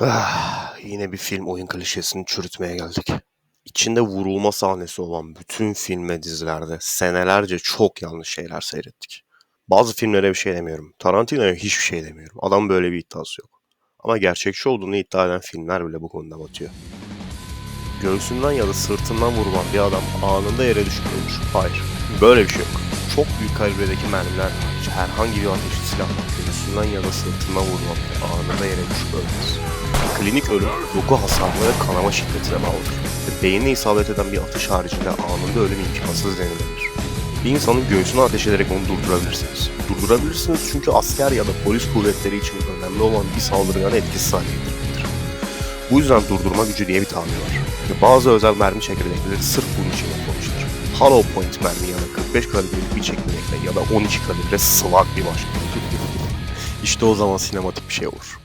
Ah, yine bir film oyun klişesini çürütmeye geldik. İçinde vurulma sahnesi olan bütün film ve dizilerde senelerce çok yanlış şeyler seyrettik. Bazı filmlere bir şey demiyorum. Tarantino'ya hiçbir şey demiyorum. Adam böyle bir iddiası yok. Ama gerçekçi olduğunu iddia eden filmler bile bu konuda batıyor. Göğsünden ya da sırtından vurulan bir adam anında yere ölür. Hayır. Böyle bir şey yok. Çok büyük kalibredeki mermiler herhangi bir ateşli silahla göğsünden ya da sırtından vurulan anında yere ölmez. Klinik ölüm doku hasarlı ve kanama şiddetine bağlıdır. Ve beynine isabet eden bir atış haricinde anında ölüm imkansız denilebilir. Bir insanın göğsüne ateş ederek onu durdurabilirsiniz. Durdurabilirsiniz çünkü asker ya da polis kuvvetleri için önemli olan bir saldırganı etkisiz hale getirmektir. Bu yüzden durdurma gücü diye bir tabir var. Ve bazı özel mermi çekirdekleri sırf bunun için yapılmıştır. Hollow point mermi ya da 45 kalibrelik bir çekirdekle ya da 12 kalibre slug bir başka. işte o zaman sinematik bir şey olur.